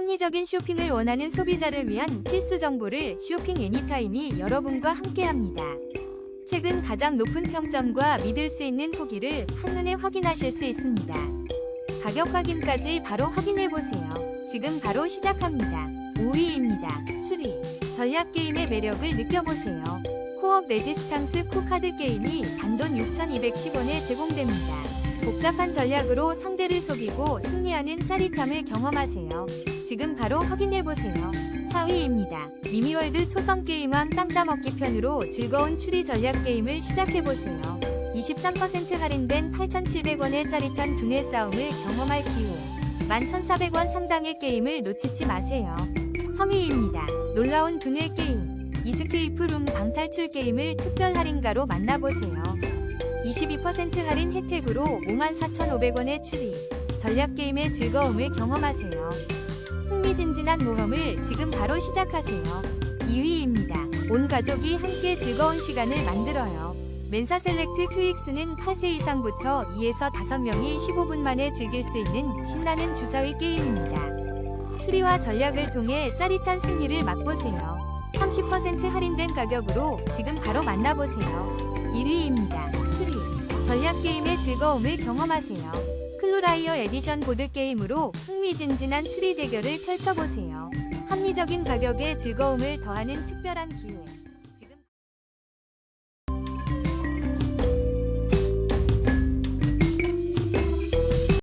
합리적인 쇼핑을 원하는 소비자를 위한 필수 정보를 쇼핑 애니타임이 여러분과 함께합니다. 최근 가장 높은 평점과 믿을 수 있는 후기를 한눈에 확인하실 수 있습니다. 가격 확인까지 바로 확인해 보세요. 지금 바로 시작합니다. 5위입니다. 추리. 전략 게임의 매력을 느껴보세요. 코업 레지스탕스 쿠 카드 게임이 단돈 6,210원에 제공됩니다. 복잡한 전략으로 상대를 속이고 승리하는 짜릿함을 경험하세요. 지금 바로 확인해보세요. 4위입니다. 미미월드 초성 게임왕 땅 따먹기 편으로 즐거운 추리 전략 게임을 시작해보세요. 23% 할인된 8,700원의 짜릿한 두뇌 싸움을 경험할 기회. 11,400원 상당의 게임을 놓치지 마세요. 3위입니다. 놀라운 두뇌 게임. 이스케이프 룸 방탈출 게임을 특별 할인가로 만나보세요. 22% 할인 혜택으로 54,500원의 추리. 전략 게임의 즐거움을 경험하세요. 흥미진진한 모험을 지금 바로 시작하세요. 2위입니다. 온 가족이 함께 즐거운 시간을 만들어요. 멘사 셀렉트 큐익스는 8세 이상부터 2에서 5명이 15분 만에 즐길 수 있는 신나는 주사위 게임입니다. 추리와 전략을 통해 짜릿한 승리를 맛보세요. 30% 할인된 가격으로 지금 바로 만나보세요. 1위입니다. 추리. 전략 게임의 즐거움을 경험하세요. 클루라이어 에디션 보드게임으로 흥미진진한 추리 대결을 펼쳐보세요. 합리적인 가격에 즐거움을 더하는 특별한 기회.